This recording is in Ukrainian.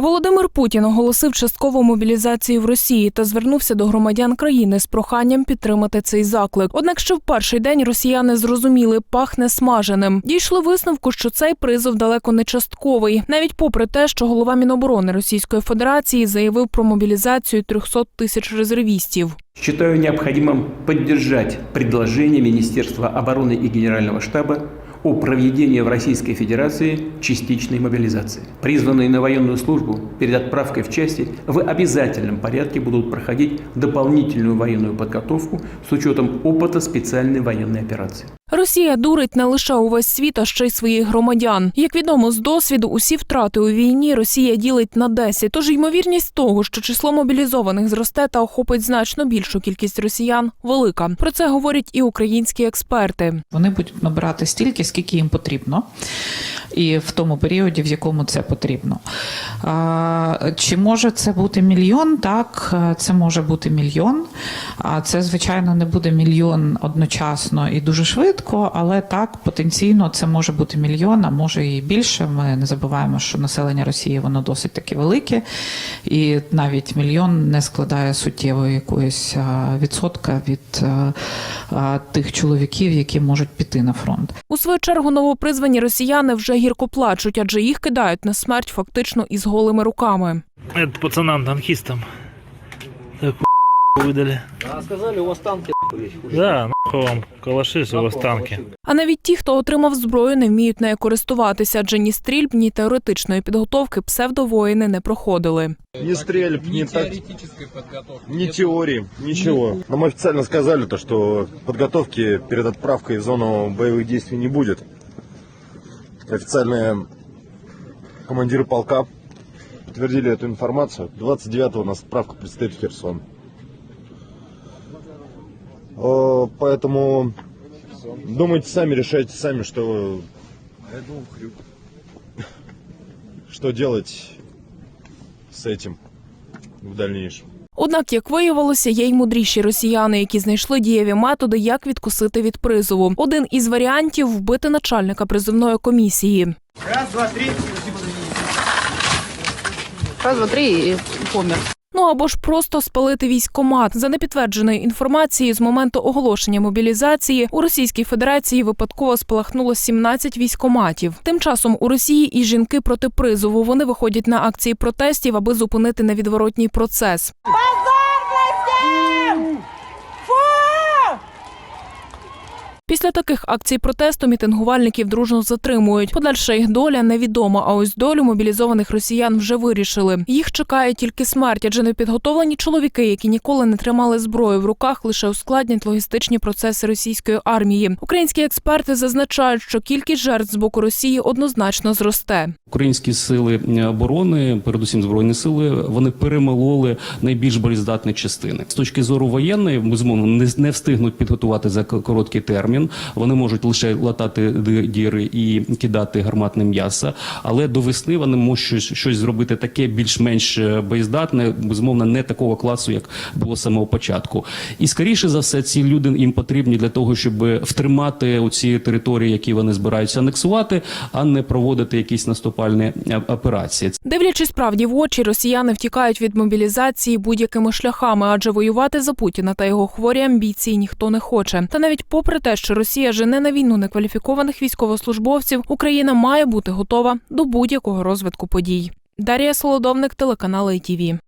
Володимир Путін оголосив часткову мобілізацію в Росії та звернувся до громадян країни з проханням підтримати цей заклик. Однак ще в перший день росіяни зрозуміли, пахне смаженим. Дійшли висновку, що цей призов далеко не частковий, навіть попри те, що голова Міноборони Російської Федерації заявив про мобілізацію 300 тисяч резервістів. Считаю необходимым поддержать предложение Министерства обороны и Генерального штаба о проведении в Российской Федерации частичной мобилизации. Призванные на военную службу перед отправкой в части в обязательном порядке будут проходить дополнительную военную подготовку с учетом опыта специальной военной операции. Росія дурить не лише увесь світ, а ще й своїх громадян. Як відомо з досвіду, усі втрати у війні Росія ділить на 10, Тож ймовірність того, що число мобілізованих зросте та охопить значно більшу кількість росіян, велика. Про це говорять і українські експерти. Вони будуть набирати стільки, скільки їм потрібно, і в тому періоді, в якому це потрібно. Чи може це бути мільйон? Так, це може бути мільйон. А це, звичайно, не буде мільйон одночасно і дуже швидко, але так, потенційно це може бути мільйон, а може і більше. Ми не забуваємо, що населення Росії воно досить таки велике, і навіть мільйон не складає суттєвої якоїсь відсотка від а, а, тих чоловіків, які можуть піти на фронт. У свою чергу новопризвані росіяни вже гірко плачуть, адже їх кидають на смерть фактично із голими руками. Это пацанам-танкистам. Так выдали. А сказали, у вас танки. Да, нахуй вам калаши с у вас танки. А навіть ті, хто отримав зброю, не вміють нею користуватися, адже ні стрільб, ні теоретичної підготовки псевдовоїни не проходили. Ни стрельб, ни, так... ни теории, ничего. Нам официально сказали, то, что подготовки перед отправкой в зону боевых действий не будет. Официальные командиры полка подтвердили эту информацию. 29-го у нас отправка предстоит в Херсон. Э, Поэтому думайте сами, решайте сами, что что делать с этим в дальнейшем. Однак, як виявилося, є й мудріші росіяни, які знайшли дієві методи, як відкусити від призову. Один із варіантів вбити начальника призовної комісії. Раз, два, три і помер. Ну або ж просто спалити військкомат. За непідтвердженою інформацією, з моменту оголошення мобілізації у Російській Федерації випадково спалахнуло 17 військоматів. Тим часом у Росії і жінки проти призову вони виходять на акції протестів, аби зупинити невідворотній процес. Після таких акцій протесту мітингувальників дружно затримують. Подальша їх доля невідома. А ось долю мобілізованих росіян вже вирішили. Їх чекає тільки смерть, адже непідготовлені чоловіки, які ніколи не тримали зброю в руках, лише ускладнять логістичні процеси російської армії. Українські експерти зазначають, що кількість жертв з боку Росії однозначно зросте. Українські сили оборони, передусім збройні сили, вони перемололи найбільш боєздатні частини. З точки зору воєнної, безумовно, не, встигнуть підготувати за короткий термін. Вони можуть лише латати діри і кидати гарматне м'ясо, але до весни вони можуть щось, зробити таке більш-менш е, боєздатне, безумовно, не такого класу, як було самого початку. І скоріше за все, ці люди їм потрібні для того, щоб втримати оці території, які вони збираються анексувати, а не проводити якісь наступальні е, операції. Дивлячись правді в очі, росіяни втікають від мобілізації будь-якими шляхами, адже воювати за Путіна та його хворі амбіції ніхто не хоче. Та навіть попри те, що Росія жене на війну некваліфікованих військовослужбовців, Україна має бути готова до будь-якого розвитку подій. Дарія Солодовник, телеканал ITV.